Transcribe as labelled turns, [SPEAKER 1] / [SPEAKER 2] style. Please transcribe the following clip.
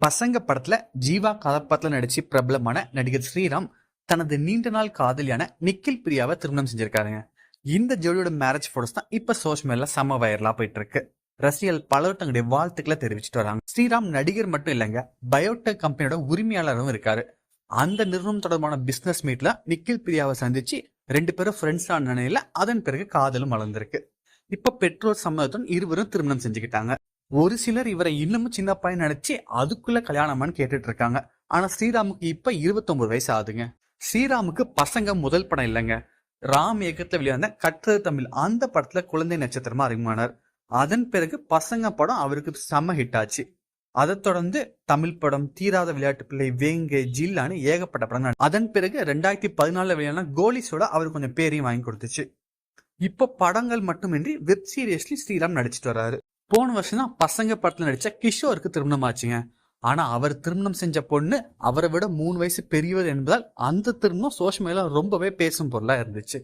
[SPEAKER 1] பசங்க படத்துல ஜீவா கதாபாத்திரம் நடிச்சு பிரபலமான நடிகர் ஸ்ரீராம் தனது நீண்ட நாள் காதலியான நிக்கில் பிரியாவை திருமணம் செஞ்சிருக்காருங்க. இந்த ஜோடியோட மேரேஜ் போட்டோஸ் தான் இப்ப சோஷியல் மீடியால செம வைரலா போயிட்டு இருக்கு ரசிகர்கள் பலர் தங்களுடைய வாழ்த்துக்களை தெரிவிச்சிட்டு வராங்க. ஸ்ரீராம் நடிகர் மட்டும் இல்லைங்க பயோடெக் கம்பெனியோட உரிமையாளரும் இருக்காரு. அந்த நிறுவனம் தொடர்பான பிசினஸ் மீட்ல நிக்கில் பிரியாவை சந்திச்சு ரெண்டு பேரும் ஃப்ரெண்ட்ஸ் ஆன நிலையில அதன் பிறகு காதலும் வளர்ந்திருக்கு. இப்ப பெற்றோர் சம்மதத்துடன் இருவரும் திருமணம் செஞ்சுக்கிட்டாங்க. ஒரு சிலர் இவரை இன்னமும் சின்ன பையன் நினைச்சு அதுக்குள்ள கல்யாணமான்னு கேட்டுட்டு இருக்காங்க ஆனா ஸ்ரீராமுக்கு இப்ப 29 வயசு ஆகுதுங்க. ஸ்ரீராமுக்கு பசங்க முதல் படம் இல்லைங்க. ராம் இயக்கத்துல வெளிவந்த கற்றது தமிழ் அந்த படத்துல குழந்தை நட்சத்திரமா அறிமுகமானார். அதன் பிறகு பசங்க படம் அவருக்கு செம ஹிட் ஆச்சு. அதை தொடர்ந்து தமிழ் படம் தீராத விளையாட்டு பிள்ளை வேங்கை ஜில்லான்னு ஏகப்பட்ட படம் அதன் பிறகு ரெண்டாயிரத்தி பதினாலுல வெளியான கோலிஸோட அவர் கொஞ்சம் பேரையும் வாங்கி கொடுத்துச்சு. இப்போ படங்கள் மட்டுமின்றி வெப் சீரியஸ்லி ஸ்ரீராம் நடிச்சிட்டு வர்றாரு போன வருஷம் தான் பசங்க படத்துல நடிச்ச கிஷோருக்கு திருமணம் ஆச்சுங்க. ஆனா அவர் திருமணம் செஞ்ச பொண்ணு அவரை விட மூணு வயசு பெரியவர் என்பதால் அந்த திருமணம் சோஷியல் மீடியால ரொம்பவே பேசும் பொருளா இருந்துச்சு.